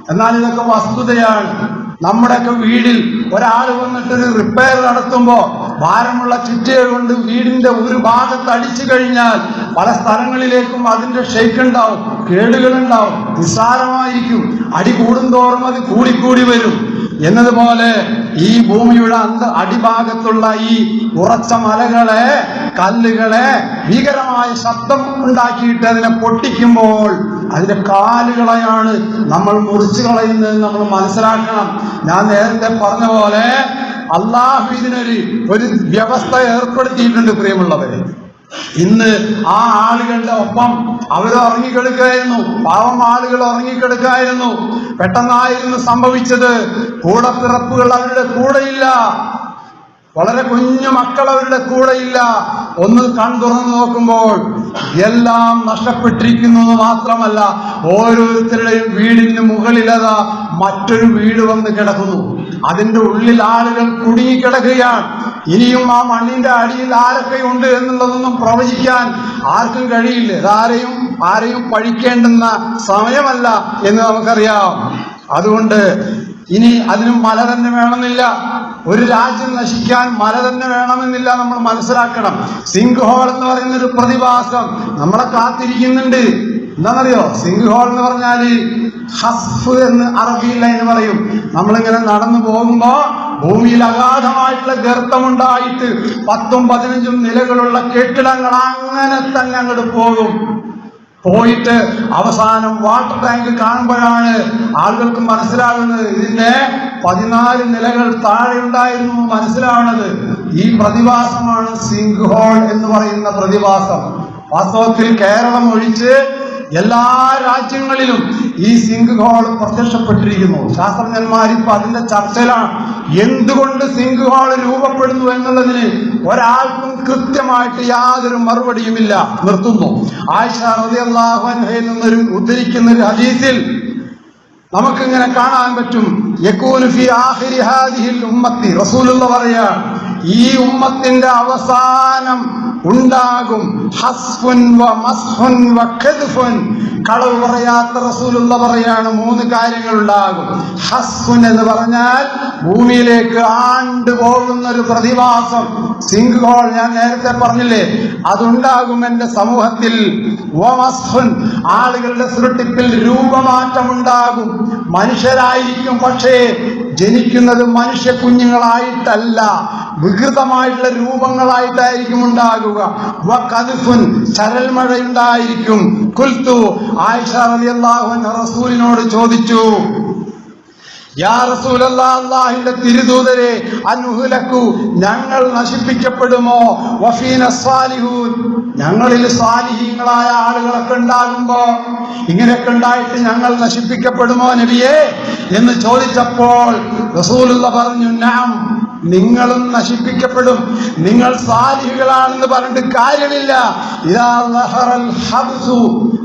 എന്നാൽ ഇതൊക്കെ വസ്തുതയാണ്. നമ്മുടെയൊക്കെ വീടിൽ ഒരാൾ വന്നിട്ടൊരു റിപ്പയർ നടത്തുമ്പോൾ ഭാരമുള്ള ചുറ്റിക കൊണ്ട് വീടിന്റെ ഒരു ഭാഗത്ത് അടിച്ചു കഴിഞ്ഞാൽ പല സ്ഥലങ്ങളിലേക്കും അതിന്റെ ഷെയ്ക്ക് ഉണ്ടാവും കേടുകൾ ഉണ്ടാവും നിസ്സാരമായിരിക്കും. അടി കൂടുന്തോറും അത് കൂടിക്കൂടി വരും. എന്നതുപോലെ ഈ ഭൂമിയുടെ അന്ത അടിഭാഗത്തുള്ള ഈ ഉറച്ച മലകളെ കല്ലുകളെ ഭീകരമായ ശബ്ദം ഉണ്ടാക്കിയിട്ട് അതിനെ പൊട്ടിക്കുമ്പോൾ അതിന്റെ കാലുകളെയാണ് നമ്മൾ മുറിച്ചു കളയുന്നത് നമ്മൾ മനസ്സിലാക്കണം. ഞാൻ നേരത്തെ പറഞ്ഞ പോലെ അള്ളാഹു ഇതിനൊരു ഒരു വ്യവസ്ഥ ഏർപ്പെടുത്തിയിട്ടുണ്ട് പ്രിയമുള്ളവരെ. ഇന്ന് ആ ആളുകളുടെ ഒപ്പം അവർ ഉറങ്ങിക്കെടുക്കായിരുന്നു പാവം ആളുകൾ ഉറങ്ങിക്കെടുക്കായിരുന്നു പെട്ടെന്നായിരുന്നു സംഭവിച്ചത്. കൂടപ്പിറപ്പുകൾ അവരുടെ കൂടെയില്ല. വളരെ കുഞ്ഞു മക്കൾ അവരുടെ കൂടെയില്ല. ഒന്ന് കൺ തുറന്നു നോക്കുമ്പോൾ എല്ലാം നഷ്ടപ്പെട്ടിരിക്കുന്നു മാത്രമല്ല ഓരോരുത്തരുടെയും വീടിന് മുകളിലത മറ്റൊരു വീട് വന്ന് കിടക്കുന്നു. അതിന്റെ ഉള്ളിൽ ആളുകൾ കുടുങ്ങിക്കിടക്കുകയാണ്. ഇനിയും ആ മണ്ണിന്റെ അടിയിൽ ആരൊക്കെ ഉണ്ട് എന്നുള്ളതൊന്നും പ്രവചിക്കാൻ ആർക്കും കഴിയില്ല. ഇതാരെയും ആരെയും പഴിക്കേണ്ടുന്ന സമയമല്ല എന്ന് നമുക്കറിയാം. അതുകൊണ്ട് ഇനി അതിനും മല തന്നെ വേണമെന്നില്ല. ഒരു രാജ്യം നശിക്കാൻ മല തന്നെ വേണമെന്നില്ല നമ്മൾ മനസ്സിലാക്കണം. സിങ്ക് ഹോൾ എന്ന് പറയുന്ന ഒരു പ്രതിഭാസം നമ്മളെ കാത്തിരിക്കുന്നുണ്ട്. എന്താണെന്നറിയോ? സിങ്ക് ഹോൾ എന്ന് പറഞ്ഞാൽ ഹസ്ഫ് എന്ന് അറബിയില്ല എന്ന് പറയും. നമ്മളിങ്ങനെ നടന്നു പോകുമ്പോ ഭൂമിയിൽ അഗാധമായിട്ടുള്ള ഗർത്തമുണ്ടായിട്ട് പത്തും പതിനഞ്ചും നിലകളുള്ള കെട്ടിടങ്ങൾ അങ്ങനെ തന്നെ അങ്ങോട്ട് പോകും. പോയിട്ട് അവസാനം വാട്ടർ ടാങ്ക് കാണുമ്പോഴാണ് ആളുകൾക്ക് മനസ്സിലാകുന്നത് ഇതിന്റെ പതിനാല് നിലകൾ താഴെ ഉണ്ടായിരുന്നു മനസ്സിലാവണത് ഈ പ്രതിഭാസമാണ് സിങ്ക് ഹോൾ എന്ന് പറയുന്ന പ്രതിഭാസം. വാസ്തവത്തിൽ കേരളം ഒഴിച്ച് എല്ലാ രാജ്യങ്ങളിലും ഈ സിങ്ക് ഹോൾ പ്രത്യക്ഷപ്പെട്ടിരിക്കുന്നു. ശാസ്ത്രജ്ഞന്മാർ ഇപ്പൊ അതിന്റെ ചർച്ചയിലാണ്. എന്തുകൊണ്ട് സിങ്ക് ഹോൾ രൂപപ്പെടുന്നു എന്നുള്ളതിന് ഒരാൾക്കും കൃത്യമായിട്ട് യാതൊരു മറുപടിയുമില്ല. നിർത്തുന്നു. ആയിഷ റളിയല്ലാഹു അൻഹയിൽ നിന്നൊരു ഉദ്ധരിക്കുന്ന ഒരു ഹദീസിൽ നമുക്കിങ്ങനെ കാണാൻ പറ്റും. ഉമ്മത്തി. റസൂലുള്ള ഈ ഉമ്മത്തിന്റെ അവസാനം ഉണ്ടാകും ഹസ്ഫുൻ വ മസ്ഹുൻ വ ഖദ്ഫുൻ. കളവ് പറയാത്ത റസൂലുള്ള പറയാണ് മൂന്ന് കാര്യങ്ങൾ ഉണ്ടാകും ഹസ്ഫുൻ എന്ന് പറഞ്ഞാൽ ഭൂമിയിലേക്ക് ആണ്ട് പോകുന്ന ഒരു പ്രതിഭാസം. സിങ്ക് ഹോൾ ഞാൻ നേരത്തെ പറഞ്ഞില്ലേ അതുണ്ടാകും എന്റെ സമൂഹത്തിൽ. ആളുകളുടെ സൃഷ്ടിപ്പിൽ രൂപമാറ്റമുണ്ടാകും. മനുഷ്യരായിരിക്കും പക്ഷേ ജനിക്കുന്നത് മനുഷ്യ കുഞ്ഞുങ്ങളായിട്ടല്ല. വികൃതമായിട്ടുള്ള രൂപങ്ങളായിട്ടായിരിക്കും ഉണ്ടാകുക. ചരൽമഴയുണ്ടായിരിക്കും. കുൽത്തു ആയിഷ റളിയല്ലാഹു അൻഹ റസൂലിനോട് ചോദിച്ചു അല്ലാഹിന്റെ തിരുദൂതരെ അനുഹുലക്കു ഞങ്ങൾ നശിപ്പിക്കപ്പെടുമോ? വഫീന ഞങ്ങളിൽ സ്വാലിഹീങ്ങളായ ആളുകളൊക്കെ ഉണ്ടാകുമ്പോ ഇങ്ങനെയൊക്കെ ഉണ്ടായിട്ട് ഞങ്ങൾ നശിപ്പിക്കപ്പെടുമോ നബിയേ? എന്ന് ചോദിച്ചപ്പോൾ റസൂലുള്ള പറഞ്ഞു നാം നിങ്ങളും നശിപ്പിക്കപ്പെടും. നിങ്ങൾ സാലിഹികളാണെന്ന് പറഞ്ഞിട്ട് കാര്യമില്ല.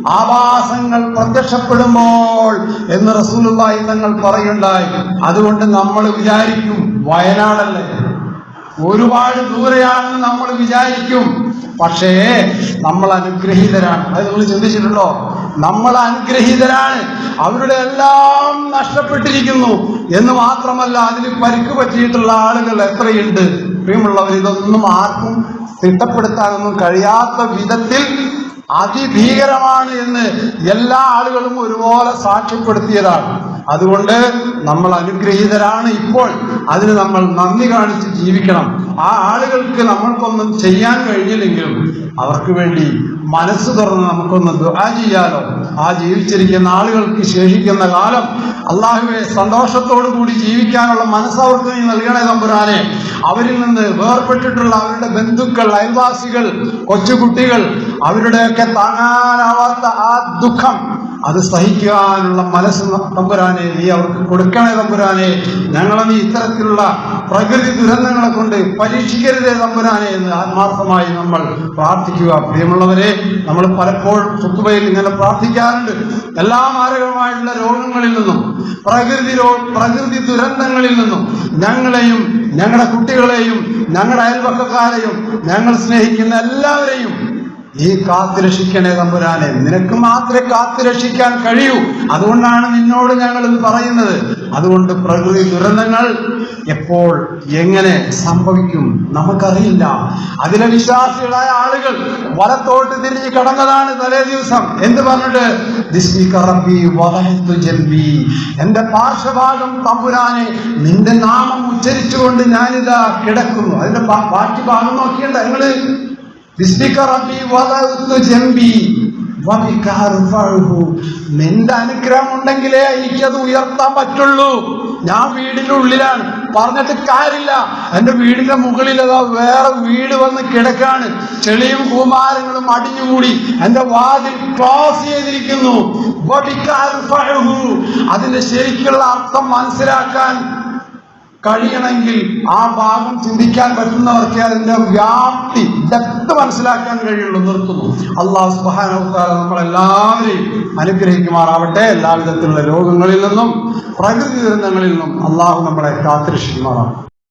ആവാസങ്ങൾ പ്രത്യക്ഷപ്പെടുമ്പോൾ എന്ന് റസൂലുള്ളാഹി തങ്ങൾ പറയുണ്ടായി. അതുകൊണ്ട് നമ്മൾ വിചാരിക്കും വയനാടല്ലേ. ഒരുപാട് ദൂരെയാണെന്ന് നമ്മൾ വിചാരിക്കും. പക്ഷേ നമ്മൾ അനുഗ്രഹീതരാണ്. അത് നിങ്ങൾ ചിന്തിച്ചിട്ടുണ്ടോ? നമ്മൾ അനുഗ്രഹീതരാണ്. അവരുടെ എല്ലാം നഷ്ടപ്പെട്ടിരിക്കുന്നു. എന്ന് മാത്രമല്ല അതിന് പരിക്ക് പറ്റിയിട്ടുള്ള ആളുകൾ എത്രയുണ്ട്? പ്രിയമുള്ളവർ ഇതൊന്നും ആർക്കും തിട്ടപ്പെടുത്താനൊന്നും കഴിയാത്ത വിധത്തിൽ അതിഭീകരമാണ് എന്ന് എല്ലാ ആളുകളും ഒരുപോലെ സാക്ഷ്യപ്പെടുത്തിയതാണ്. അതുകൊണ്ട് നമ്മൾ അനുഗ്രഹീതരാണ് ഇപ്പോൾ. അതിന് നമ്മൾ നന്ദി കാണിച്ച് ജീവിക്കണം. ആ ആളുകൾക്ക് നമ്മൾക്കൊന്നും ചെയ്യാൻ കഴിഞ്ഞില്ലെങ്കിലും അവർക്ക് വേണ്ടി മനസ്സ് തുറന്ന് നമുക്കൊന്ന് ദുആ ചെയ്യാലോ. ആ ജീവിച്ചിരിക്കുന്ന ആളുകൾക്ക് ശേഷിക്കുന്ന കാലം അള്ളാഹുവെ സന്തോഷത്തോടു കൂടി ജീവിക്കാനുള്ള മനസ്സ് അവർക്ക് നീ നൽകണേ തമ്പുരാനെ. അവരിൽ നിന്ന് വേർപെട്ടിട്ടുള്ള അവരുടെ ബന്ധുക്കൾ അയൽവാസികൾ കൊച്ചുകുട്ടികൾ അവരുടെയൊക്കെ താങ്ങാനാവാത്ത ആ ദുഃഖം അത് സഹിക്കാനുള്ള മനസ്സ് തമ്പുരാനെ നീ അവർക്ക് കൊടുക്കണേ തമ്പുരാനെ. ഞങ്ങളെ നീ ഇത്തരത്തിലുള്ള പ്രകൃതി ദുരന്തങ്ങളെ കൊണ്ട് പരീക്ഷിക്കരുതേ തമ്പുരാനെ എന്ന് ആത്മാർത്ഥമായി നമ്മൾ പ്രാർത്ഥിക്കുക. പ്രിയമുള്ളവരെ നമ്മൾ പലപ്പോഴും സുത്തുബയിൽ ഇങ്ങനെ പ്രാർത്ഥിക്കാറുണ്ട്. എല്ലാ മാരകമായിട്ടുള്ള രോഗങ്ങളിൽ നിന്നും പ്രകൃതി പ്രകൃതി ദുരന്തങ്ങളിൽ നിന്നും ഞങ്ങളെയും ഞങ്ങളുടെ കുട്ടികളെയും ഞങ്ങളുടെ അയൽപക്കക്കാരെയും ഞങ്ങൾ സ്നേഹിക്കുന്ന എല്ലാവരെയും നീ കാത്തുരക്ഷിക്കണേ തമ്പുരാനെ. നിനക്ക് മാത്രമേ കാത്തുരക്ഷിക്കാൻ കഴിയൂ. അതുകൊണ്ടാണ് നിന്നോട് ഞങ്ങൾ ഇത് പറയുന്നത്. അതുകൊണ്ട് പ്രകൃതി ദുരന്തങ്ങൾ എപ്പോൾ എങ്ങനെ സംഭവിക്കും നമുക്കറിയില്ല. അതിലെ വിശ്വാസികളായ ആളുകൾ വലത്തോട്ട് തിരിഞ്ഞ് കടന്നതാണ് തലേ ദിവസം. എന്ത് പറഞ്ഞിട്ട്? റബ്ബി വദഅതു ജൻബി." എന്റെ പാർശ്വഭാഗം തമ്പുരാനെ നിന്റെ നാമം ഉച്ചരിച്ചുകൊണ്ട് ഞാനിതാ കിടക്കുന്നു. അതിന്റെ ബാക്കി ഭാഗം നോക്കിയണ്ട നിങ്ങൾ? നിന്റെ അനുഗ്രഹം ഉണ്ടെങ്കിലേ എനിക്കത് ഉയർത്താൻ പറ്റുള്ളൂ. ഞാൻ വീടിന്റെ ഉള്ളിലാണ് പറഞ്ഞിട്ട് കാര്യമില്ല. എന്റെ വീടിന്റെ മുകളിൽ അതാ വേറെ വീട് വന്ന് കിടക്കാണ്. ചെളിയും കുമാരങ്ങളും അടിഞ്ഞുകൂടി എന്റെ വാതിൽ ക്ലോസ് ചെയ്തിരിക്കുന്നു. അതിന്റെ ശരിക്കുള്ള അർത്ഥം മനസ്സിലാക്കാൻ കഴിയണമെങ്കിൽ ആ ഭാഗം ചിന്തിക്കാൻ പറ്റുന്നവർക്ക് അതിന്റെ വ്യാപ്തി ഡെപ്ത് മനസ്സിലാക്കാൻ കഴിയുള്ളൂ. നിർത്തുന്നു. അള്ളാഹു തആല നമ്മളെല്ലാവരെയും അനുഗ്രഹിക്കുമാറാവട്ടെ. എല്ലാവിധത്തിലുള്ള രോഗങ്ങളിൽ നിന്നും പ്രകൃതി ദുരന്തങ്ങളിൽ നിന്നും അള്ളാഹു നമ്മളെ കാത്തിരക്ഷിക്കുമാറാവട്ടെ.